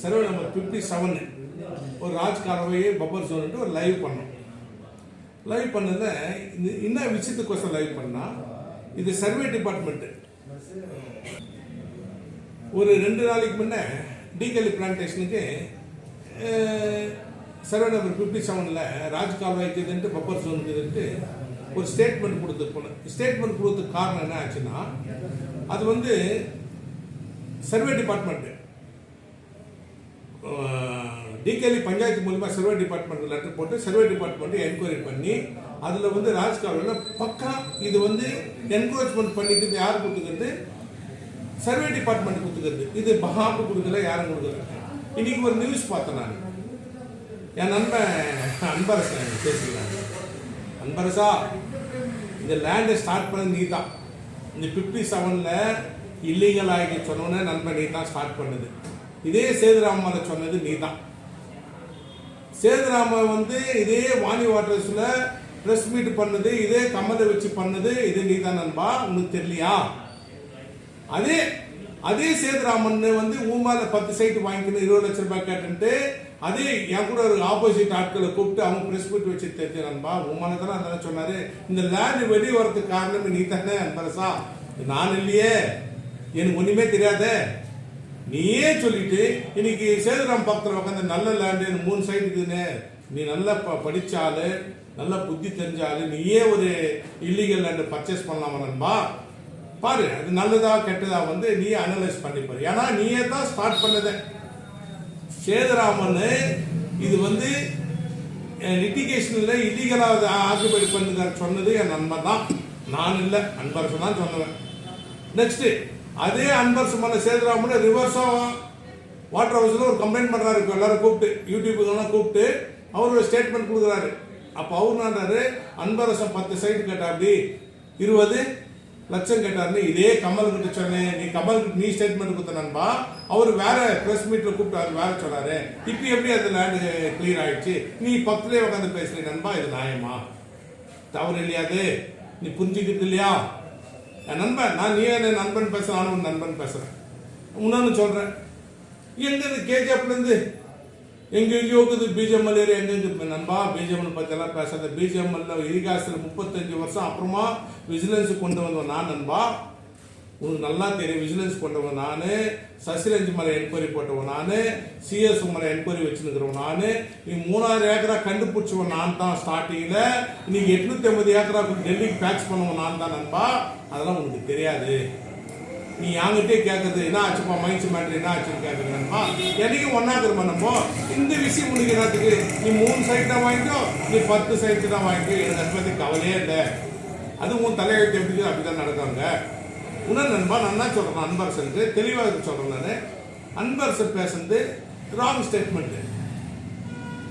Survey number fifty seven ஒரு Raj காலவையே buffer ஜோன்ட்டு ஒரு live பண்ணோம். லைவ் பண்ணதில் இந்த என்ன விஷயத்துக்கோசம் லைவ் பண்ணால் இது சர்வே டிபார்ட்மெண்ட்டு ஒரு ரெண்டு நாளைக்கு முன்னே டிகேலி பிளான்டேஷனுக்கு சர்வே நம்பர் ஃபிஃப்டி செவனில் ராஜ் கால்வாய்க்கு இதுன்ட்டு பப்பர் ஜோனுக்குதுன்ட்டு ஒரு ஸ்டேட்மெண்ட் கொடுத்து போனேன். ஸ்டேட்மெண்ட் கொடுத்த காரணம் என்ன ஆச்சுன்னா அது வந்து சர்வே டிபார்ட்மெண்ட்டு டிகேலி பஞ்சாயத்து மூலிமா சர்வே டிபார்ட்மெண்ட் லெட்டர் போட்டு சர்வே டிபார்ட்மெண்ட்டு என்கொயரி பண்ணி அதில் வந்து ராஜ்காவில் பக்கா இது வந்து என்க்ரோச்மெண்ட் பண்ணிட்டு யார் கொடுத்துக்கிறது? Survey department கொடுத்துக்கிறது. இது பஹாப்பு கொடுக்கல யாரும் கொடுக்கல. இன்னைக்கு ஒரு நியூஸ் பார்த்தேன் நான். என் நண்பன் அன்பரசன் பேசிக்கிறாங்க அன்பரசா இந்த லேண்டை ஸ்டார்ட் பண்ணது நீ தான் இந்த ஃபிஃப்டி செவனில் இல்லீகல் ஆகி சொன்னோன்னே நண்பன் நீ தான் ஸ்டார்ட் பண்ணுது. இதே சேதுராமனை சொன்னது நீ தான் சேதுராம வந்து இதே வாணி வாட்டர்ஸில் ப்ரெஸ் மீட் பண்ணது இதே கம்மலை வச்சு பண்ணது இது நீ தான் நண்பா உனக்கு தெரியலையா? அதே அதே சேதுராமன் வந்து ஊமால பத்து சைட்டு வாங்கிக்கணும் இருபது லட்சம் ரூபாய் கேட்டுன்ட்டு அதே என் கூட ஒரு ஆப்போசிட் ஆட்களை கூப்பிட்டு அவங்க ப்ரெஸ் மீட் வச்சு தெரிஞ்ச நண்பா உமால தானே அதெல்லாம் சொன்னாரு. இந்த லேண்ட் வெளியே வரதுக்கு காரணம் நீ தானே பரசா நான் இல்லையே. எனக்கு ஒன்றுமே தெரியாதே. நீயே சொல்லிட்டு இன்னைக்கு சேதுராம் பக்கத்தில் உட்காந்து நல்ல லேண்டு மூணு சைடு இருக்குதுன்னு நீ நல்லா ப படிச்ச நல்லா புத்தி தெரிஞ்சாலு நீயே ஒரு இல்லீகல் லேண்டு பர்ச்சேஸ் பண்ணலாமா நண்பா. பாரு அது நல்லதா கெட்டதா வந்து நீ அனலைஸ் பண்ணி பாரு. ஏன்னா நீயே தான் ஸ்டார்ட் பண்ணத. சேதுராமன் இது வந்து லிட்டிகேஷன்ல இல்லீகலாக ஆக்குபை பண்ணுங்க சொன்னது என் நண்பன் தான். நான் இல்லை அன்பரசன் தான் சொன்னவன். நெக்ஸ்ட்டு அதே அன்பரசு மேல சேதுராமன் ரிவர்ஸா வாட்டர் ஹவுஸ்ல ஒரு கம்ப்ளைண்ட் பண்றாரு இப்ப எல்லாரும் கூப்பிட்டு யூடியூபுக்கெல்லாம் கூப்பிட்டு அவர் ஒரு ஸ்டேட்மெண்ட் கொடுக்குறாரு. அப்போ அவர் நான்றாரு அன்பரசம் பத்து சைடு கேட்டாப்படி இருபது லட்சம் கேட்டாருன்னு இதே கமல் கிட்ட சொன்னேன். நீ கமல் நீ ஸ்டேட்மெண்ட் கொடுத்த நண்பா அவர் வேற பிரஸ் மீட்ல கூப்பிட்டாரு வேற சொன்னாரு. இப்போ எப்படி அந்த லேண்டு கிளியர் ஆயிடுச்சு? நீ பக்கத்துலேயே உட்காந்து பேசுறீ நண்பா இது நியாயமா? தவறு இல்லையாது நீ புரிஞ்சுக்கிட்டு இல்லையா? என் நண்பன் நான் நீ என்ன நண்பன் பேசுறேன் நானும் உன் நண்பன் பேசுறேன். இன்னொன்று சொல்கிறேன் எங்கேருந்து கேஜிஎஃப்லேருந்து. கேஜிஎஃப்ல எங்கேயோ இருக்குது பிஜிஎம்எல் ஏரியா எங்கெங்க நண்பா பிஜிஎம்எல் பத்தி எல்லாம் பேசாத. பிஜிஎம்எல்ல இரிகாசில் முப்பத்தஞ்சு வருஷம் அப்புறமா விஜிலன்ஸ் கொண்டு வந்தோம் நான் நண்பா. உனக்கு நல்லா தெரியும் விஜிலன்ஸ் கொண்டவன் நான். சசிரஞ்ச் மலை என்கொயரி போட்டவன் நான் சிஎஸ் மலை என்கொயரி வச்சுருக்கிறவன் நான் நீ மூணாயிரம் ஏக்கரா கண்டுபிடிச்சவன் நான் தான் ஸ்டார்டிங்கில் இன்னைக்கு எட்நூத்தி ஐம்பது ஏக்கரா டெல்லிக்கு பேக்ஸ் பண்ணவன் நான் தான் நண்பா. அதெல்லாம் உனக்கு தெரியாது. நீ யாங்கிட்டே கேட்கறது என்ன ஆச்சுப்பா மைன்ஸ் மேட்ரு என்ன ஆச்சுன்னு கேட்கறேன்ப்பா என்னைக்கு ஒன்னா திரும்ப நம்ம இந்த விஷயம் உனக்கு என்னத்துக்கு? நீ மூணு சைட் தான் வாங்கிக்கோ நீ பத்து சைட்டு தான் வாங்கிக்கோ எனக்கு அதை பற்றி கவலையே இல்லை. அது உன் தலையெழுத்து எப்படி அப்படிதான் நடக்காங்க. உணர் நண்பா நான் என்ன அன்பர் சென்று தெளிவாக சொல்கிறேன் நான். அன்பரசன் பேசுறது ராங் ஸ்டேட்மெண்ட்டு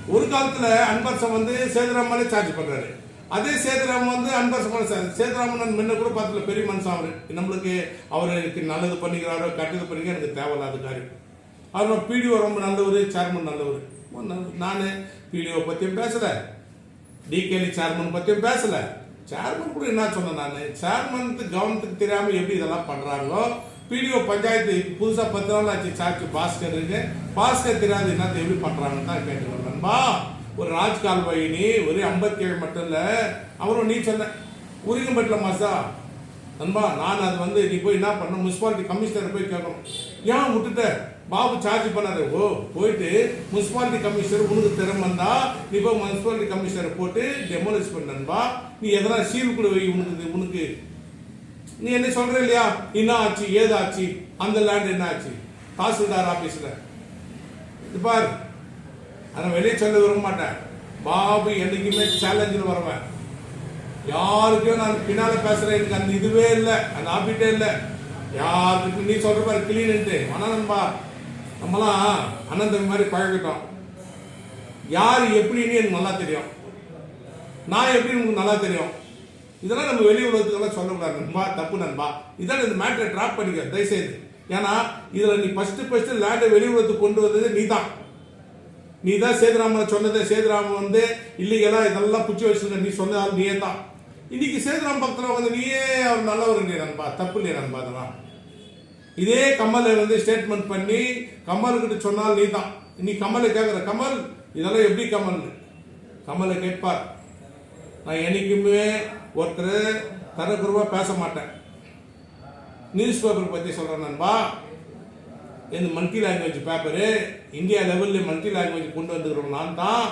ஒரு காலத்தில் அன்பரசன் வந்து சேதுராமலே சார்ஜ் பண்ணுறாரு அதே சேதுராமன் வந்து அன்பரசன் சேதுராமன் முன்ன கூட பார்த்துல பெரிய மனுஷன் அவர். நம்மளுக்கு அவருக்கு நல்லது பண்ணிக்கிறாரோ கட்டது பண்ணிக்க எனக்கு தேவையில்லாத காரியம். அவர் பிடிஓ ரொம்ப நல்லவர் சேர்மன் நல்லவர். நான் பிடிஓ பற்றியும் பேசலை. டிகேலி சேர்மன் பற்றியும் பேசலை. சேர்மன் கூட என்ன சொன்னேன் நான்? சேர்மன் கவனத்துக்கு தெரியாமல் எப்படி இதெல்லாம் பண்ணுறாங்களோ பிடிஓ பஞ்சாயத்து புதுசாக பத்து நாள் ஆச்சு சாக்கு பாஸ்கர் இருக்கு. பாஸ்கர் தெரியாது என்னத்தை எப்படி பண்ணுறாங்கன்னு தான் கேட்டுக்கிறேன் நண்பா ஒரு ராஜ்கால் கால்வாயினி ஒரு ஐம்பத்தி ஏழு மட்டும் இல்லை அவரும் நீ சொன்ன உரிங்கம்பட்டில் மாசா நண்பா நான் அது வந்து நீ போய் என்ன பண்ண முனிசிபாலிட்டி கமிஷனரை போய் கேட்கணும். ஏன் விட்டுட்ட? பாபு சார்ஜ் பண்ணாரு. ஓ போயிட்டு முனிசிபாலிட்டி கமிஷனர் உனக்கு திறமந்தா நீ போய் முனிசிபாலிட்டி கமிஷனரை போட்டு டெமோலிஷ் பண்ண நண்பா. நீ எதனா சீல் கூட வை உனக்கு உனக்கு. நீ என்ன சொல்ற இல்லையா? என்ன ஆச்சு? ஏதாச்சு அந்த லேண்ட் என்ன ஆச்சு? தாசில்தார் ஆபீஸ்ல இது பார் நான் வெளியே சொல்ல விரும்ப மாட்டேன். பாபு என்னைக்குமே சேலஞ்சில் வருவேன். யாருக்கும் நான் பின்னால பேசுறேன். எனக்கு அந்த இதுவே இல்லை. அந்த ஆபிட்டே இல்லை. யாருக்கு நீ சொல்ற மாதிரி கிளீன்ட்டு ஆனா நண்பா நம்மலாம் அண்ணன் தம்பி மாதிரி பழகிட்டோம். யார் எப்படின்னு எனக்கு நல்லா தெரியும். நான் எப்படி உங்களுக்கு நல்லா தெரியும்? இதெல்லாம் நம்ம வெளி உலகத்துக்கெல்லாம் சொல்லக்கூடாது நண்பா. தப்பு நண்பா. இதான் இந்த மேட்டரை ட்ராப் பண்ணிக்க. தயவுசெய்து. ஏன்னா இதில் நீ ஃபஸ்ட்டு ஃபஸ்ட்டு லேண்டை வெளி உலகத்துக்கு கொண்டு வந்தது நீ தான் நீ தான் சேதுராமனை சொன்னது சேதுராமன் வந்து இல்லீகலா இதெல்லாம் புச்சி வச்சிருந்த நீ சொன்னதால் நீயே தான் இன்னைக்கு சேதுராம் பக்கத்தில் வந்து நீயே அவர் நல்லவர் இல்லையா நண்பா தப்பு இல்லையா நண்பா அதெல்லாம். இதே கமலை வந்து ஸ்டேட்மெண்ட் பண்ணி கமல் சொன்னால் நீ தான் நீ கமலை கேட்குற கமல் இதெல்லாம் எப்படி கமல் கமலை கேட்பார் நான் என்னைக்குமே ஒருத்தர் தரக்குருவாக பேச மாட்டேன். நியூஸ் பேப்பர் பற்றி சொல்கிறேன் நண்பா. இந்த மல்டி லாங்குவேஜ் பேப்பரு இந்தியா லெவலில் மல்டி லாங்குவேஜ் கொண்டு வந்துக்கிறோம் நான் தான்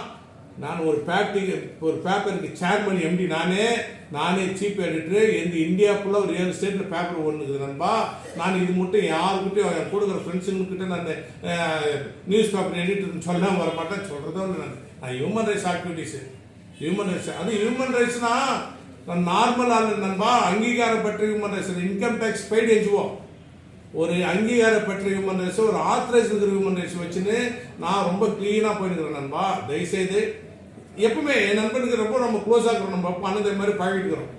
நான் ஒரு பேப்பருக்கு ஒரு பேப்பருக்கு சேர்மன் எம்டி நானே. நானே சீப் எடிட்டர் எந்த இந்தியா ஃபுல்லாக ஒரு ஏழு ஸ்டேட்டில் பேப்பர் ஒன்றுக்குது நண்பா. நான் இது மட்டும் யாருக்கிட்டையும் என் கொடுக்குற ஃப்ரெண்ட்ஸுங்கிட்ட நான் நியூஸ் பேப்பர் எடிட்டர்னு சொல்ல வர மாட்டேன் சொல்கிறதோ நான். நான் human rights activities human rights அது ஹியூமன் ரைட்ஸ்னா நான் நார்மல் ஆள் நண்பா. அங்கீகாரம் பெற்ற human rights income tax paid எஞ்சுவோம் ஒரு அங்கீகார பெற்ற ஹியூமன் ரைட்ஸ் ஒரு ஆத்தரைஸ் இருக்கிற ஹியூமன் ரைட்ஸ் வச்சுன்னு நான் ரொம்ப க்ளீனாக போயிருக்கிறேன் நண்பா. தயவுசெய்து எப்பவுமே என் நண்பனுக்கு ரொம்ப நம்ம க்ளோஸாக இருக்கிறோம். நம்ம அப்பா அண்ணன் மாதிரி பழகிட்டுக்கிறோம்.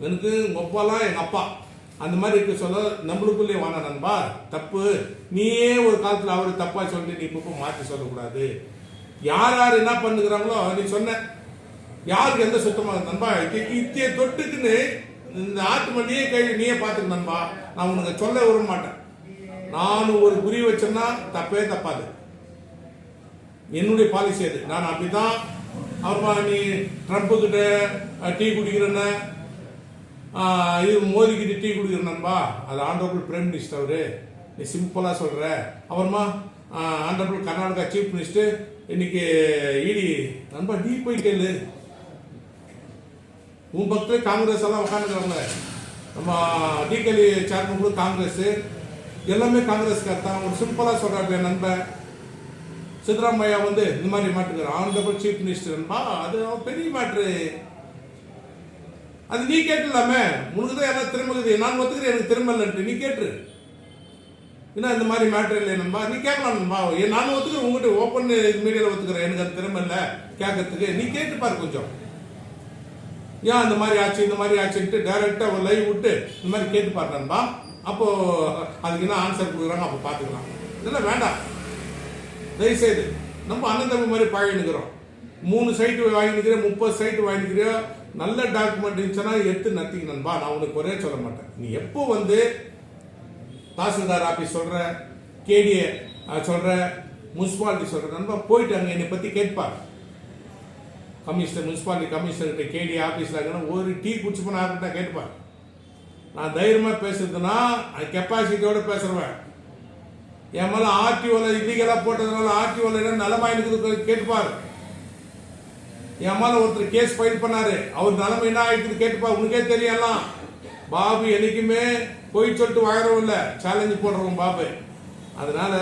எனக்கு உங்கள் அப்பாலாம் எங்கள் அப்பா. அந்த மாதிரி இருக்க சொல்ல நம்மளுக்குள்ளே வாங்க நண்பா. தப்பு. நீயே ஒரு காலத்தில் அவர் தப்பாக சொல்லிட்டு நீ இப்போ மாற்றி சொல்லக்கூடாது. யார் யார் என்ன பண்ணுகிறாங்களோ நீ சொன்ன யாருக்கு எந்த சுத்தமாக நண்பா இத்தி- இத்திய தொட்டுக்குன்னு இந்த ஆட்டு மண்டியே கை நீயே பார்த்துக்க நண்பா. நான் உனக்கு சொல்ல விட மாட்டேன். நான் ஒரு குறி வச்சேன்னா தப்பே தப்பாது. என்னுடைய பாலிசி அது. நான் அப்படிதான் அப்புறமா நீ ட்ரம்ப்பு கிட்ட டீ குடிக்கிறேன்னு. இது மோதிக்கிட்டு டீ குடிக்கிற நண்பா. அது ஆண்டர்பிள் பிரைம் மினிஸ்டர் அவரு. நீ சிம்பிளாக சொல்கிற அப்புறமா ஆண்டர்பிள் கர்நாடகா சீஃப் மினிஸ்டர் இன்னைக்கு இடி நண்பா நீ போய் கேளு. உன் பக்தர் காங்கிரஸ் எல்லாம் உட்காந்துக்கிறாங்க நம்ம டிகேலி சேர்மன் கூட காங்கிரஸ். எல்லாமே காங்கிரஸ் தான். ஒரு சிம்பிளாக சொல்கிறாரு என் நண்பன். சித்தராமையா வந்து இந்த மாதிரி மாட்டுக்கிறார். ஆனந்தபுரம் சீஃப் மினிஸ்டர்ப்பா அது பெரிய மேட்ரு அது நீ கேட்டுலாமே உனக்கு தான் எதாவது திரும்புது நான் ஒத்துக்கிறேன் எனக்கு திரும்பலன்ட்டு நீ கேட்டுரு. என்ன இந்த மாதிரி மேட்ரு இல்லை நண்பா. நீ கேட்கலாம் நண்பா. நான் ஒத்துக்கிறேன். உங்ககிட்ட ஓப்பன் மீடியாவில் ஒத்துக்கிறேன். எனக்கு அது திரும்ப இல்லை. கேட்கறதுக்கு. நீ கேட்டு பாரு கொஞ்சம். ஏன் இந்த மாதிரி ஆச்சு இந்த மாதிரி ஆச்சுன்ட்டு டைரெக்டாக ஒரு லைவ் விட்டு இந்த மாதிரி கேட்டு பாரு அப்போது அப்போ அதுக்கு என்ன ஆன்சர் கொடுக்குறாங்க அப்போ பார்த்துக்கலாம். இதெல்லாம் வேண்டாம். தயவுசெய்து நம்ம அண்ணன் தம்பி மாதிரி பழகினுக்கிறோம் மூணு சைட்டு வாங்கிக்கிறேன் முப்பது சைட்டு வாங்கிக்கிறோம் நல்ல டாக்குமெண்ட் இருந்துச்சுன்னா எடுத்து நத்திங்க நண்பா. நான் உனக்கு ஒரே சொல்ல மாட்டேன். நீ எப்போ வந்து தாசில்தார் ஆஃபீஸ் சொல்கிற கேடிஏ சொல்கிற முனிசிபாலிட்டி சொல்கிற நண்பா போயிட்டு அங்கே என்னை பற்றி கேட்பாங்க கமிஷனர் முனிசிபாலிட்டி கமிஷனர்கிட்ட கேடி ஆஃபீஸில் இருக்கணும் ஒரு டீ குடிச்சு போன ஆகிட்ட கேட்பார் நான் தைரியமாக பேசுறதுன்னா கெப்பாசிட்டியோட பேசுறவன். என் மேலே ஆர்டிஓவில் இல்லீகலாக போட்டதுனால ஆர்டிஓவில் என்ன நிலமா இருக்குது கேட்டுப்பார். என் மேலே ஒருத்தர் கேஸ் ஃபைல் பண்ணார். அவர் நிலமை என்ன ஆயிடுது கேட்டுப்பார் உனக்கே தெரியலாம் பாபு என்னைக்குமே போய் சொல்லிட்டு வாழறவும் இல்லை. சேலஞ்சு போடுறவன் பாபு. அதனால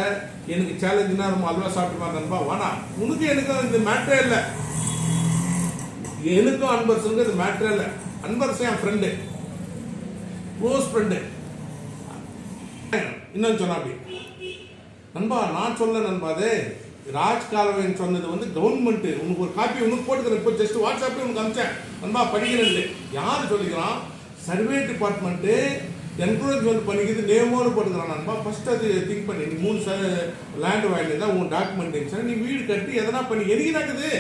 எனக்கு சேலஞ்சுனா ரொம்ப அல்வா சாப்பிட்டு நண்பா. வேணாம் உனக்கு எனக்கு இந்த மேட்டரே இல்லை. எனக்கும் அன்பரசனுக்கும் இது மேட்ரே இல்லை. அன்பரசன் என் ஃப்ரெண்டு க்ளோஸ் ஃப்ரெண்டு இன்னும் சொன்னா அப்படி. நண்பா நான் சொல்ல நண்பா ராஜ் காலவன் சொன்னது வந்து கவர்மெண்ட் உனக்கு ஒரு காப்பி உனக்கு போட்டுக்கிறேன். இப்போ ஜஸ்ட் வாட்ஸ்அப்பில் உனக்கு அனுப்பிச்சேன். நண்பா படிக்கிறேன். யார் சொல்லிக்கிறான்? சர்வே டிபார்ட்மெண்ட்டு என்கரேஜ்மெண்ட் பண்ணிக்கிறது நேமோடு போட்டுக்கிறான் நண்பா. ஃபஸ்ட் அது திங்க் பண்ணி. நீ மூணு சார் லேண்ட் வாங்கியிருந்தா உன் டாக்குமெண்ட் இருந்துச்சு நீ வீடு கட்டி எதனா பண்ணி. எதுக்கு நடக்குது?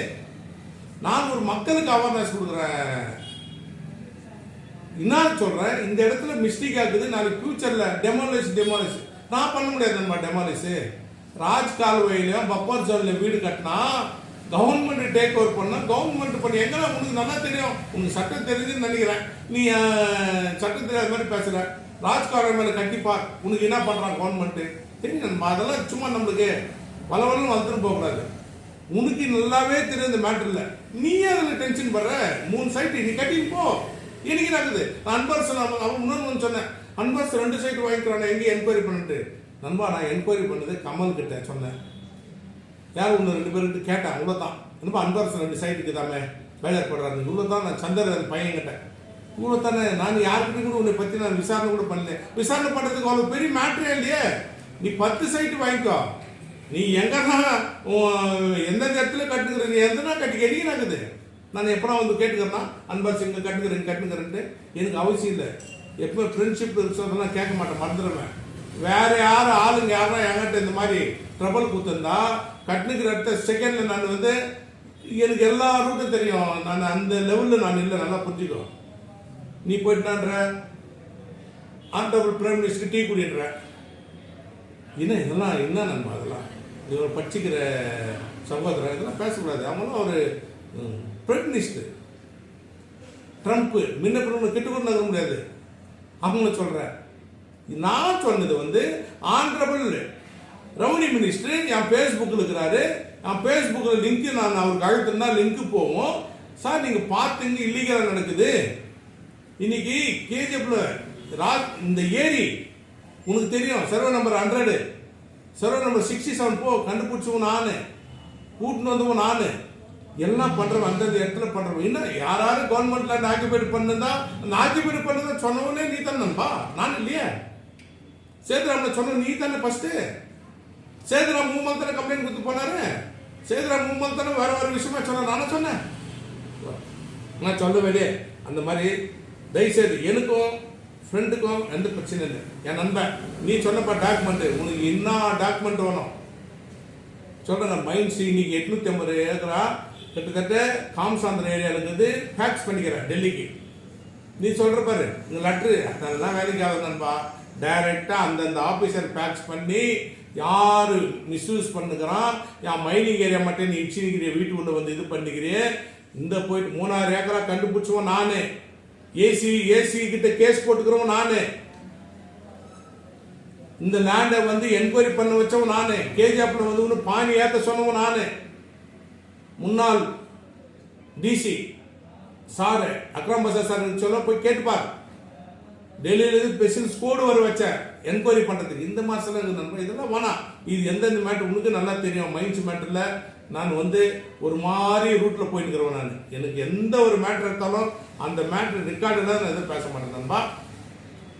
நான் ஒரு மக்களுக்கு அவேர்னஸ் கொடுக்குறேன். என்ன சொல்கிறேன் இந்த இடத்துல மிஸ்டேக் ஆகுது. நாளைக்கு ஃபியூச்சரில் டெமாலிஷ் டெமாலிஷ் நான் பண்ண முடியாது நம்ம டெமாலிஷ் ராஜ் கால்வாயிலையும் பப்பர் ஜோன்ல வீடு கட்டினா கவர்மெண்ட் டேக் ஓவர் பண்ணால் கவர்மெண்ட் பண்ணி எங்கெல்லாம் உனக்கு நல்லா தெரியும்? உனக்கு சட்டம் தெரியுதுன்னு நினைக்கிறேன். நீ சட்டம் தெரியாத மாதிரி பேசுகிற ராஜ் மேலே கண்டிப்பாக உனக்கு என்ன பண்ணுறான் கவர்மெண்ட்டு தெரியும் அதெல்லாம் சும்மா நம்மளுக்கு வளவலும் வளர்த்துட்டு போகக்கூடாது. உனக்கு நல்லாவே தெரியும் இந்த மேட்டர்ல நீ அதுல டென்ஷன் படுற. மூணு சைட்டு நீ கட்டின்னு போ. எனக்கு நடக்குது? நான் சொன்ன அவன் அவன் இன்னொன்னு சொன்னேன். அன்பர்ஸ் ரெண்டு சைட்டு வாங்கிக்கிறான் எங்க என்கொயரி பண்ணிட்டு? நண்பா நான் என்கொயரி பண்ணது கமல் கிட்ட சொன்னேன். யார் ஒன்று ரெண்டு பேருக்கு கேட்டேன் அவ்வளோதான் என்னப்பா அன்பரசன் ரெண்டு சைட்டுக்கு தாமே வேலை போடுறாரு. இவ்வளோ தான் நான் சந்தர் அந்த பையன் கிட்டேன் இவ்வளோ தானே நான் யாருக்கிட்டையும் கூட உன்னை பற்றி நான் விசாரணை கூட பண்ணல. விசாரணை பண்ணுறதுக்கு அவ்வளோ பெரிய மேட்ரே இல்லையே. நீ பத்து சைட்டு வாங்கிக்கோ. நீ எங்கன்னா எந்தெந்த இடத்துல கட்டுக்கிற நீ எந்தனா கட்டி எடிக்க நடக்குது நான் எப்படா வந்து கேட்டுக்கிறேன்னா அன்பா சிங்க கட்டுக்கிறேன் கட்டுக்கிறேன்ட்டு எனக்கு அவசியம் இல்லை. எப்போ ஃப்ரெண்ட்ஷிப் இருக்கிறதெல்லாம் கேட்க மாட்டேன் மறந்துடுவேன் வேற யாரும் ஆளுங்க யாரும் என்கிட்ட இந்த மாதிரி ட்ரபுள் கொடுத்துருந்தா கட்டுனுக்கிற இடத்த செகண்ட்ல நான் வந்து எனக்கு எல்லா ரூட்டும் தெரியும். நான் அந்த லெவலில் நான் இல்லை நல்லா புரிஞ்சுக்கோ. நீ போயிட்டான்ற ஆண்டவர் பிரைம் மினிஸ்டர் டீ குடின்ற. என்ன இதெல்லாம் என்ன நண்பா அதெல்லாம் இது படிச்சுக்கிற சகோதரர் இதெல்லாம் பேசக்கூடாது. அவங்களாம் ஒரு பிரெட்னிஸ்ட் ட்ரம்ப்பு முன்ன பிறகு கிட்ட கூட நகர முடியாது. அவங்கள சொல்கிறேன் நான் சொன்னது வந்து ஆன்ரபிள் ரவுடி மினிஸ்டர் என் ஃபேஸ்புக்கில் இருக்கிறாரு. என் ஃபேஸ்புக்கில் லிங்க்கு நான் அவருக்கு அழுத்தினா லிங்க்கு போவோம் சார் நீங்கள் பார்த்தீங்க இல்லீகலாக நடக்குது. இன்னைக்கு கேஜிஎஃப்ல ரா இந்த ஏரி உனக்கு தெரியும் survey number hundred survey number sixty seven போ கண்டுபிடிச்சவன் நான். கூட்டின்னு வந்தவன் நான். எல்லாம் பண்ணுறோம் அந்தந்த இடத்துல பண்ணுறோம் இன்னும் யாராரு கவர்மெண்ட் லேண்ட் ஆக்கிபைட் பண்ணுதா? அந்த ஆக்கிபைட் பண்ணதை சொன்னவனே நீ தானே நண்பா? நான் இல்லையே. சேதுராமனை சொன்ன நீ தானே ஃபஸ்ட்டு சேதுராம் மூமல் தானே கம்ப்ளைண்ட் கொடுத்து போனாரு. சேதுராம் மூமல் தானே வேற வேற விஷயமா சொன்ன நானே சொன்னேன். நான் சொல்லவே அந்த மாதிரி தயவுசெய்து எனக்கும் ஃப்ரெண்டுக்கும் எந்த பிரச்சனை இல்லை. என் நண்பன் நீ சொன்னப்பா டாக்குமெண்ட் உனக்கு என்ன டாக்குமெண்ட் வேணும்? சொல்கிறேன் மைன்ஸ் இன்னைக்கு எட்நூற்றி ஐம்பது ஏக்கரா கிட்டத்தட்ட காம்சாந்திர ஏரியாவில் இருக்குது ஃபேக்ஸ் பண்ணிக்கிறேன் டெல்லிக்கு. நீ சொல்கிற பாரு இந்த லெட்ரு அதெல்லாம் வேலைக்கு ஆகுது நண்பா. டைரெக்டாக அந்தந்த ஆஃபீஸர் ஃபேக்ஸ் பண்ணி யார் மிஸ்யூஸ் பண்ணுகிறான் என் மைனிங் ஏரியா மட்டும் நீ இடிச்சிருக்கிறிய வீட்டுக்குள்ளே வந்து இது பண்ணிக்கிறிய இந்த போயிட்டு மூணாயிரம் ஏக்கரா கண்டுபிடிச்சவன் நானே. ஏசி ஏசி கிட்ட கேஸ் போட்டுக்கிறவன் நானு. இந்த லேண்டை வந்து என்கொயரி பண்ண வச்சவன் நானு. கேஜிஎஃப்ல வந்து ஒன்று பாணி ஏத்த சொன்னவன் நானு. முன்னாள் டிசி சாரு அக்ரம் பசார் சார் சொல்ல போய் கேட்டுப்பார். டெல்லியில இருந்து ஸ்பெஷல் ஸ்கோடு வர வச்சேன் என்கொயரி பண்றதுக்கு. இந்த மாசம் நண்பன் இதெல்லாம் வேணாம். இது எந்தெந்த மேட்டர் உனக்கு நல்லா தெரியும். மைண்ட்ஸ் மேட்டர்ல நான் வந்து ஒரு மாதிரி ரூட்டில் போயிருக்கிறவன் நான். எனக்கு எந்த ஒரு மேட்ரு எடுத்தாலும் அந்த மேட்ரு ரெக்கார்டு தான் நான் எதுவும் பேச மாட்டேன் நண்பா.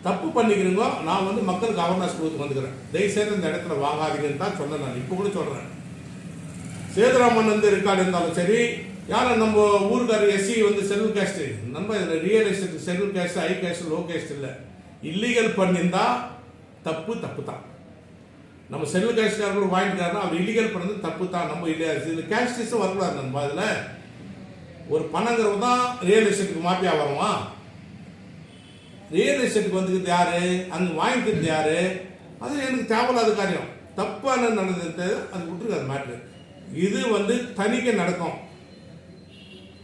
தப்பு பண்ணிக்கிறீங்க நான் வந்து மக்களுக்கு அவேர்னஸ் கொடுத்து வந்துக்கிறேன். தயவுசெய்து இந்த இடத்துல வாங்காதீங்கன்னு தான் சொன்னேன் நான். இப்போ கூட சொல்கிறேன் சேதுராமன் வந்து ரெக்கார்டு இருந்தாலும் சரி யாரும் நம்ம ஊருக்காரர் எஸ்சி வந்து செல்வல் கேஸ்ட் நம்ம இதில் real estate செல்வல் caste high caste low caste இல்லை. இல்லீகல் பண்ணியிருந்தா தப்பு தப்பு தான். நம்ம செல்லு கேஸ்ட்காரர்கள் வாங்கிட்டாருன்னா அவர் இல்லீகல் பண்ணது தப்பு தான். நம்ம இல்லையா இது கேஸ்டிஸும் வரக்கூடாது நம்ம அதில். ஒரு பணங்கிறவங்க தான் ரியல் எஸ்டேட்டுக்கு மாப்பியா வருவான் ரியல் எஸ்டேட்டுக்கு வந்துக்கிறது யாரு? அங்கே வாங்கிக்கிறது யாரு? அது எனக்கு தேவையில்லாத காரியம். தப்பான நடந்தது அது விட்டுருக்காது மேட்ரு இது வந்து தணிக்கை நடக்கும்.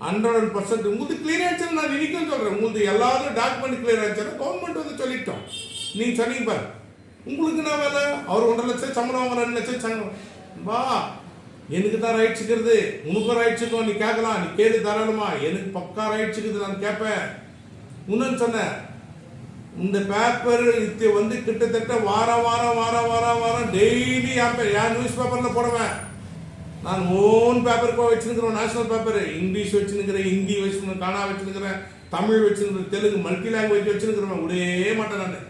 ஹண்ட்ரட் பர்சன்ட் உங்களுக்கு கிளியர் ஆச்சுன்னு நான் இன்னைக்கும் சொல்கிறேன் உங்களுக்கு எல்லாரும் டாக்குமெண்ட் கிளியர் ஆச்சுன்னா கவர்மெண்ட் வந்து சொல்லிட்டோம். நீங்கள் சொன்னீங்க பாரு. உங்களுக்கு என்ன வேலை? அவர் ஒன்றரை லட்சம் சம்பளம் வாங்க ரெண்டு லட்சம் சம்பளம். வா எனக்கு தான் ரைட்ஸ் இருக்குது. உனக்கும் ரைட்ஸ் இருக்கும் நீ கேட்கலாம். நீ கேளு தாராளமா. எனக்கு பக்கா ரைட்ஸ் இருக்குது நான் கேட்பேன். இன்னொன்று சொன்னேன். இந்த பேப்பர் இது வந்து கிட்டத்தட்ட வாரம் வாரம் வாரம் வாரம் வாரம் டெய்லி என் நியூஸ் பேப்பரில் போடுவேன். நான் ஓன் பேப்பர் வச்சுருக்கிறேன் நேஷனல் பேப்பர் இங்கிலீஷ் வச்சுருக்கிறேன் ஹிந்தி வச்சுருக்கிறேன் கன்னடா வச்சுருக்கிறேன் தமிழ் வச்சுருக்கிறேன் தெலுங்கு மல்டி லாங்குவேஜ் வச்சுருக்கிறேன் விடவே மாட்டேன் நான்.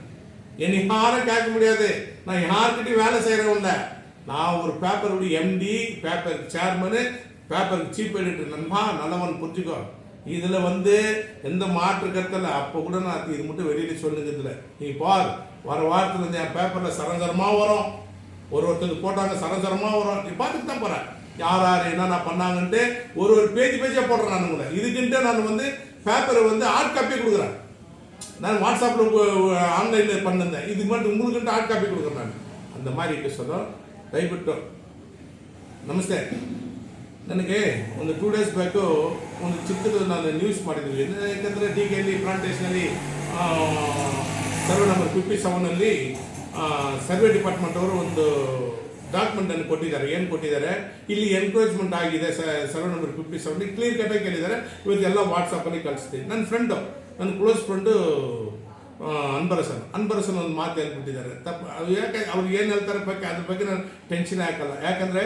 என்னை யாரும் கேட்க முடியாது. நான் யார்கிட்டையும் வேலை செய்கிறவன் நான் ஒரு பேப்பருடைய எம்டி பேப்பர் சேர்மனு பேப்பருக்கு சீப் எடிட்டர் நண்பா நல்லவன் புரிஞ்சுக்கோ இதில் வந்து எந்த மாற்று கருத்தில் அப்போ கூட நான் இது மட்டும் வெளியில சொல்லுங்கிறதுல நீ பார் வர வாரத்தில் இருந்து என் பேப்பரில் சரஞ்சரமாக வரும். ஒரு ஒருத்தருக்கு போட்டாங்க சரஞ்சரமாக வரும். நீ பார்த்துட்டு தான் போகிறேன் யார் யார் என்னென்ன பண்ணாங்கன்ட்டு ஒரு ஒரு பேஜ் பேஜாக போடுறேன் நான் கூட இதுக்குன்ட்டு நான் வந்து பேப்பரை வந்து ஆர்ட் காப்பி கொடுக்குறேன். நான் வாட்ஸ்அப்பில் ஆன்லைனில் பண்ணிருந்தேன் இது மட்டும் உங்களுக்குன்ட்டு ஹார்ட் காப்பி கொடுக்குறேன் நான் அந்த மாதிரி இருக்க சொல்ல ದಯವಿಟ್ಟು ನಮಸ್ತೆ ನನಗೆ ಒಂದು ಟೂ ಡೇಸ್ ಬ್ಯಾಕು ಒಂದು ಚಿಕ್ಕದು ನಾನು ನ್ಯೂಸ್ ಮಾಡಿದ್ವಿ ಯಾಕಂದರೆ ಡಿ ಕೆ ಎಲ್ಲಿ ಪ್ಲಾಂಟೇಷನಲ್ಲಿ ಸರ್ವೆ ನಂಬರ್ ಫಿಫ್ಟಿ ಸೆವೆನಲ್ಲಿ ಸರ್ವೆ ಡಿಪಾರ್ಟ್ಮೆಂಟ್ ಅವರು ಒಂದು ಡಾಕ್ಯುಮೆಂಟ್ ಅನ್ನು ಕೊಟ್ಟಿದ್ದಾರೆ. ಏನು ಕೊಟ್ಟಿದ್ದಾರೆ? ಇಲ್ಲಿ ಎನ್ಕರೇಜ್ಮೆಂಟ್ ಆಗಿದೆ. Survey number fifty seven clear ಕಟ್ಟಾಗಿ ಕೇಳಿದ್ದಾರೆ ಇವತ್ತೆಲ್ಲ ವಾಟ್ಸಪ್ಪಲ್ಲಿ ಕಳಿಸ್ತೀನಿ. ನನ್ನ ಫ್ರೆಂಡು ನನ್ನ ಕ್ಲೋಸ್ ಫ್ರೆಂಡು ಅನ್ಬರಸನ್ ಅನ್ಬರಸನ್ ಒಂದು ಮಾತು ಹೇಳ್ಬಿಟ್ಟಿದ್ದಾರೆ. ತಪ್ಪು ಯಾಕೆ ಅವ್ರು ಏನು ಹೇಳ್ತಾರೆ ಬಗ್ಗೆ, ಅದ್ರ ಬಗ್ಗೆ ನಾನು ಟೆನ್ಷನ್ ಹಾಕಲ್ಲ. ಯಾಕಂದ್ರೆ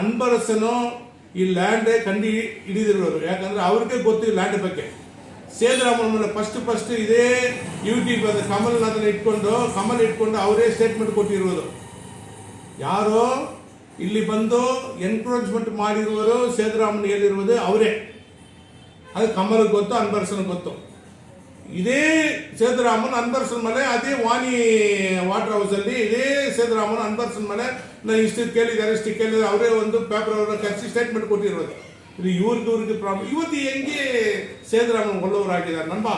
ಅನ್ಬರಸನು ಈ ಲ್ಯಾಂಡ್ ಕಂಡಿ ಹಿಡಿದಿರೋರು. ಯಾಕಂದ್ರೆ ಅವ್ರಿಗೆ ಗೊತ್ತು ಲ್ಯಾಂಡ್ ಬಗ್ಗೆ. ಸೇದರಾಮನ ಫಸ್ಟ್ ಫಸ್ಟ್ ಇದೇ ಯೂಟ್ಯೂಬ್ ಕಮಲ್ನಾಥನ ಇಟ್ಕೊಂಡು, ಕಮಲ್ ಇಟ್ಕೊಂಡು ಅವರೇ ಸ್ಟೇಟ್ಮೆಂಟ್ ಕೊಟ್ಟಿರೋದು. ಯಾರೋ ಇಲ್ಲಿ ಬಂದು ಎನ್ಕರೇಜ್ಮೆಂಟ್ ಮಾಡಿರುವರು ಸೇದರಾಮನ್ ಹೇಳಿರುವುದು ಅವರೇ ಅದು ಕಮಲ್ಗೆ ಗೊತ್ತು ಅನ್ಬರ್ಸನ್ ಗೊತ್ತು ಇದೇ ಸೇತುರಾಮನ್ ಅನ್ಬರ್ಸನ್ ಮೇಲೆ ಅದೇ ವಾಣಿ ವಾಟರ್ ಹೌಸ್ ಅಲ್ಲಿ ಇದೇ ಸೇತುರಾಮನ್ ಅನ್ಬರ್ಸನ್ ಮೇಲೆ ನಾನು ಇಷ್ಟು ಕೇಳಿದ್ದಾರೆ ಇಷ್ಟು ಕೇಳಿದ್ದಾರೆ ಅವರೇ ಒಂದು ಪೇಪರ್ ಅವರ ಕರೆಸಿ ಸ್ಟೇಟ್ಮೆಂಟ್ ಕೊಟ್ಟಿರೋದು ಇದು ಇವ್ರಿಗೆ ಇವ್ರಿಗೆ ಪ್ರಾಬ್ಲಮ್ ಇವತ್ತು ಹೆಂಗೆ ಸೇತುರಾಮನ್ ಒಳ್ಳೆಯವರಾಗಿದ್ದಾರೆ ನನ್ಬಾ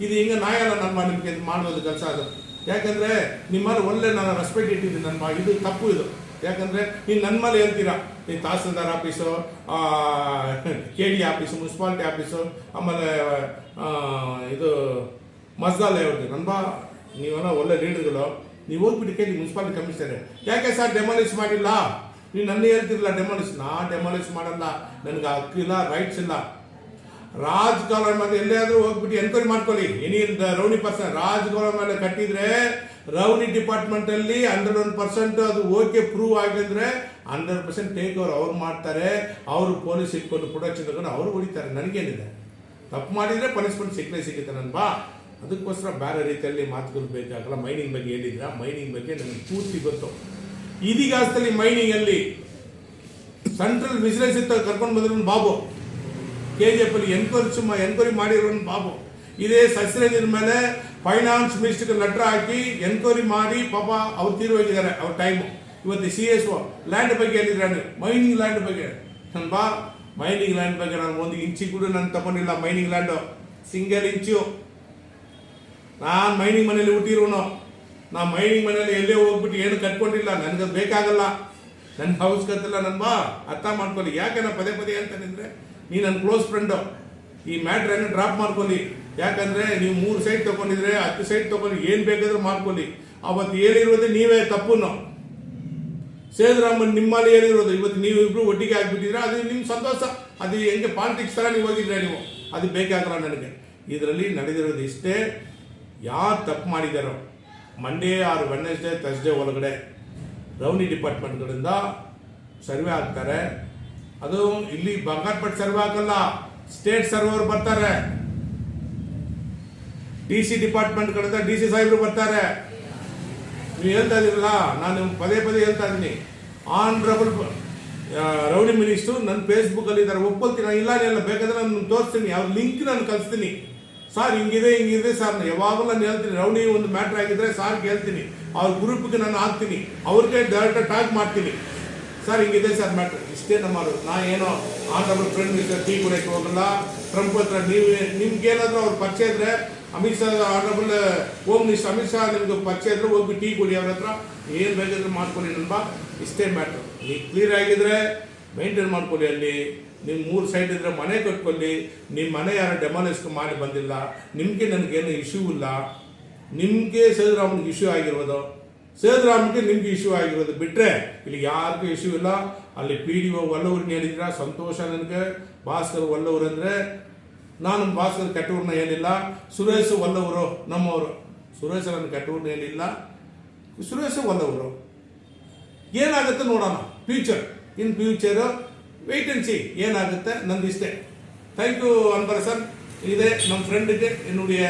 ಇದು ಹೆಂಗೆ ನಾಯಲ್ಲ ನನ್ಬಾ ನಿಮ್ಗೆ ಇದು ಮಾಡೋದು ಕೆಲಸ ಅದು ಯಾಕಂದ್ರೆ ನಿಮ್ಮಲ್ಲಿ ಮೇಲೆ ಒಳ್ಳೆ ನಾನು ರೆಸ್ಪೆಕ್ಟ್ ಇಟ್ಟಿದ್ದೀನಿ ನನ್ನ ಇದು ತಪ್ಪು ಇದು. ಯಾಕಂದ್ರೆ ನೀನು ನನ್ನ ಮೇಲೆ ಹೇಳ್ತೀರಾ? ಈ tahsildar office K D office, municipality office, ಆಮೇಲೆ ಇದು ಮಸ್ದಾಲ್ ಹೇಳ್ತೀವಿ ನನ್ನ ಬಾ ನೀವೆಲ್ಲ ಒಳ್ಳೆ ಲೀಡರ್ಗಳು. ನೀವು ಹೋಗ್ಬಿಟ್ಟು ಕೇಳಿ ಮುನ್ಸಿಪಾಲಿಟಿ ಕಮಿಷನರ್. ಯಾಕೆ ಸರ್ ಡೆಮಾಲಿಷ್ ಮಾಡಿಲ್ಲ? ನೀವು ನನ್ನ ಹೇಳ್ತಿರಲ್ಲ ಡೆಮಾಲಿಷ್ ನಾ ಡೆಮಾಲಿಷ್ ಮಾಡಲ್ಲ. ನನಗೆ ಹಕ್ಕಿಲ್ಲ ರೈಟ್ಸ್ ಇಲ್ಲ. ರಾಜಕಾರಣ ಮೇಲೆ ಎಲ್ಲಿಯಾದರೂ ಹೋಗ್ಬಿಟ್ಟು ಎನ್ಕ್ವೈರಿ ಮಾಡ್ಕೊಳ್ಳಿ. ಎನಿ ರೌನಿ ಪರ್ಸನ್ ರಾಜಕಾಲ ಮೇಲೆ ಕಟ್ಟಿದ್ರೆ ರೌನಿ ಡಿಪಾರ್ಟ್ಮೆಂಟ್ ಅಲ್ಲಿ ಹಂಡ್ರೆಡ್ ಒನ್ ಪರ್ಸೆಂಟ್ ಅದು ಓಕೆ ಪ್ರೂವ್ ಆಗಿದ್ರೆ ಹಂಡ್ರೆಡ್ ಪರ್ಸೆಂಟ್ ಟೇಕ್ ಓವರ್ ಅವ್ರು ಮಾಡ್ತಾರೆ. ಅವರು ಪೊಲೀಸ್ ಇಟ್ಕೊಂಡು ಪ್ರೊಡಕ್ಷನ್ ತಗೊಂಡು ಅವರು ಹೊಡಿತಾರೆ ನನಗೇನಿದೆ? ತಪ್ಪು ಮಾಡಿದ್ರೆ ಪನಿಷ್ಮೆಂಟ್ ಸಿಕ್ಕೇ ಸಿಗುತ್ತೆ ನನ್ ಬಾ. ಅದಕ್ಕೋಸ್ಕರ ಬೇರೆ ರೀತಿಯಲ್ಲಿ ಮಾತುಗಳು ಬೇಕಾಗಲ್ಲ. ಮೈನಿಂಗ್ ಬಗ್ಗೆ ಹೇಳಿದ್ರ ಮೈನಿಂಗ್ ಬಗ್ಗೆ ನನಗೆ ಪೂರ್ತಿ ಗೊತ್ತು. ಇದೀಗಾಸದಲ್ಲಿ ಮೈನಿಂಗ್ ಅಲ್ಲಿ ಸೆಂಟ್ರಲ್ ವಿಜಿಲೆನ್ಸ್ ಇತ್ತು ಕರ್ಕೊಂಡು ಬಂದ್ರು ಬಾಬು. ಕೆ ಜಿ ಎಫ್ ಅಲ್ಲಿ ಎನ್ಕ್ವೈರಿ ಸುಮ್ಮ ಎನ್ಕ್ವೈರಿ ಮಾಡಿರೋ ಬಾಬು ಇದೇ ಸಸ್ಯರಂಜನ ಮೇಲೆ ಫೈನಾನ್ಸ್ ಮಿನಿಸ್ಟರ್ಗೆ ಲೆಟರ್ ಹಾಕಿ ಎನ್ಕ್ವೈರಿ ಮಾಡಿ ಪಾಪ ಅವ್ರು ತೀರು ಹೋಗಿದ್ದಾರೆ ಅವ್ರ ಟೈಮು ಇವತ್ತು ಸಿ ಎಸ್ ಒ ಲ್ಯಾಂಡ್ ಬಗ್ಗೆ ಹೇಳಿದ್ರೆ ಮೈನಿಂಗ್ ಲ್ಯಾಂಡ್ ಬಗ್ಗೆ ನನ್ ಬಾ ಮೈನಿಂಗ್ ಲ್ಯಾಂಡ್ ಬಗ್ಗೆ ನಾನು ಒಂದು ಇಂಚಿ ಕೂಡ ನಾನು ತಗೊಂಡಿಲ್ಲ ಮೈನಿಂಗ್ ಲ್ಯಾಂಡು ಸಿಂಗಲ್ ಇಂಚು ನಾನು ಮೈನಿಂಗ್ ಮನೇಲಿ ಹುಟ್ಟಿರೋನು ನಾ ಮೈನಿಂಗ್ ಮನೇಲಿ ಎಲ್ಲೇ ಹೋಗ್ಬಿಟ್ಟು ಏನು ಕಟ್ಕೊಂಡಿಲ್ಲ ನನಗೆ ಬೇಕಾಗಲ್ಲ ನನ್ಗೆ ಅವಶ್ಯಕತೆ ಇಲ್ಲ ನನ್ ಬಾ ಅರ್ಥ ಮಾಡ್ಕೊಳ್ಳಿ ಯಾಕೆ ನಾ ಪದೇ ಪದೇ ಅಂತಾನಿದ್ರೆ ನೀ ನನ್ನ ಕ್ಲೋಸ್ ಫ್ರೆಂಡು ಈ ಮ್ಯಾಟ್ರನ್ನು ಡ್ರಾಪ್ ಮಾಡ್ಕೊಳ್ಳಿ. ಯಾಕಂದರೆ ನೀವು ಮೂರು ಸೈಟ್ ತಗೊಂಡಿದ್ರೆ, ಹತ್ತು ಸೈಟ್ ತೊಗೊಂಡು ಏನು ಬೇಕಾದರೂ ಮಾಡ್ಕೊಳ್ಳಿ. ಅವತ್ತು ಏನಿರೋದೇ ನೀವೇ, ತಪ್ಪುನು. ಸೇದರಾಮನ್ ನಿಮ್ಮಲ್ಲಿ ಏನಿರೋದು ಇವತ್ತು ನೀವು ಇಬ್ಬರು ಒಟ್ಟಿಗೆ ಆಗಿಬಿಟ್ಟಿದ್ರೆ ಅದು ನಿಮ್ಮ ಸಂತೋಷ. ಅದು ಹೆಂಗೆ ಪಾಲಿಟಿಕ್ಸ್ ಥರ ನೀವು ಹೋಗಿದ್ರೆ ನೀವು. ಅದು ಬೇಕಾಗಲ್ಲ ನನಗೆ. ಇದರಲ್ಲಿ ನಡೆದಿರೋದು ಇಷ್ಟೇ. ಯಾರು ತಪ್ಪು ಮಾಡಿದಾರೋ. ಮಂಡೇ ಆರ್ ವೆಡ್ನೆಸ್ಡೇ ಥರ್ಸ್ಡೇ ಒಳಗಡೆ ರೌನಿ ಡಿಪಾರ್ಟ್ಮೆಂಟ್ಗಳಿಂದ ಸರ್ವೆ ಆಗ್ತಾರೆ. ಅದು ಇಲ್ಲಿ ಬಂಗಾರಪೇಟ್ ಸರ್ವ್ ಆಗಲ್ಲ. ಸ್ಟೇಟ್ ಸರ್ವರ್ ಬರ್ತಾರೆ. ಡಿ ಸಿ ಡಿಪಾರ್ಟ್ಮೆಂಟ್ ಕಡೆ ಡಿ ಸಿ ಸಾಹೇಬರು ಬರ್ತಾರೆ. ನೀವು ಹೇಳ್ತಾ ಇದ್ದೀರಲ್ಲ, ನಾನು ಪದೇ ಪದೇ ಹೇಳ್ತಾ ಇದ್ದೀನಿ. ಆನ್ರಬಲ್ ರೌಡಿ ಮಿನಿಸ್ಟ್ರು ನನ್ನ ಫೇಸ್ಬುಕ್ಕಲ್ಲಿ ಇದ್ದಾರೆ, ಒಪ್ಕೊಳ್ತೀನಿ. ನಾನು ಇಲ್ಲ ಇಲ್ಲ ಬೇಕಾದ್ರೆ ನಾನು ತೋರಿಸ್ತೀನಿ. ಅವ್ರ ಲಿಂಕ್ ನಾನು ಕಳಿಸ್ತೀನಿ. ಸರ್ ಹಿಂಗಿದೆ ಹಿಂಗಿದೆ ಸರ್ ಯಾವಾಗಲೂ ನಾನು ಹೇಳ್ತೀನಿ. ರೌಡಿ ಒಂದು ಮ್ಯಾಟ್ರ್ ಆಗಿದ್ರೆ ಸಾರ್ಗೆ ಹೇಳ್ತೀನಿ ಅವ್ರ ಗ್ರೂಪ್ಗೆ ನಾನು ಹಾಕ್ತೀನಿ ಅವ್ರಿಗೆ ಡೈರೆಕ್ಟ್ ಟ್ಯಾಗ್ ಮಾಡ್ತೀನಿ. ಸರ್ ಹಿಂಗಿದೆ ಸರ್ ಮ್ಯಾಟ್ರ್. ಇಷ್ಟೇ ನಮ್ಮದು ನಾ ಏನೋ ಆನರಬಲ್ ಫ್ರೆಂಡ್ ಮಿನಿಸ್ಟರ್ ಟೀ ಕುಡಿಯಕ್ಕೆ ಹೋಗಲ್ಲ ಟ್ರಂಪ್ ಹತ್ರ ನೀವು ನಿಮ್ಗೇನಾದರೂ ಅವ್ರ ಪರಿಚಯ ಇದ್ರೆ, Amit Shah, honourable home minister Amit Shah ನಿಮ್ಗೆ ಪರಿಚಯ ಇದ್ರೆ ಹೋಗಿ ಟೀ ಕುಡಿ ಅವ್ರ ಹತ್ರ. ಏನು ಬೇಕಾದ್ರೂ ಮಾಡ್ಕೊಳ್ಳಿ ನಮ್ಮ ಇಷ್ಟೇ ಮ್ಯಾಟ್ರ್. ನೀವು ಕ್ಲಿಯರ್ ಆಗಿದ್ರೆ ಮೇಂಟೈನ್ ಮಾಡ್ಕೊಳ್ಳಿ ಅಲ್ಲಿ. ನಿಮ್ಮ ಮೂರು ಸೈಡ್ ಇದ್ರೆ ಮನೆ ಕಟ್ಕೊಳ್ಳಿ. ನಿಮ್ಮ ಮನೆ ಯಾರು ಡೆಮಾಲಿಸ್ ಮಾಡಿ ಬಂದಿಲ್ಲ. ನಿಮಗೆ ನನಗೇನು ಇಶ್ಯೂ ಇಲ್ಲ. ನಿಮಗೆ ಅವ್ನಿಗೆ ಇಶ್ಯೂ ಆಗಿರೋದು. ಸೇದುರಾಮನ್ಗೆ ನಿಮ್ಗೆ ಇಶ್ಯೂ ಆಗಿರೋದು ಬಿಟ್ರೆ ಇಲ್ಲಿ ಯಾರಿಗೂ ಇಶ್ಯೂ ಇಲ್ಲ ಅಲ್ಲಿ ಪಿ ಡಿ ಒ ಒಲ್ಲವ್ರನ್ನ ಹೇಳಿದ್ರ ಸಂತೋಷ ನನಗೆ ಭಾಸ್ಕರ್ ಒಲ್ಲವ್ರು ಅಂದ್ರೆ ನಾನು ಭಾಸ್ಕರ್ ಕೆಟ್ಟವ್ರನ್ನ ಏನಿಲ್ಲ ಸುರೇಶ್ ಒಲ್ಲವರು ನಮ್ಮವರು ಸುರೇಶ್ ನನ್ನ ಕೆಟ್ಟವ್ರನ್ನ ಏನಿಲ್ಲ ಸುರೇಶ್ ಒಲ್ಲವರು ಏನಾಗುತ್ತೆ ನೋಡೋಣ future in future wait and see ಏನಾಗುತ್ತೆ ನಂದು ಇಷ್ಟೇ ಥ್ಯಾಂಕ್ ಯು ಅನ್ಬರ್ ಸರ್ ಇದೆ ನಮ್ಮ ಫ್ರೆಂಡಿಗೆ என்னுடைய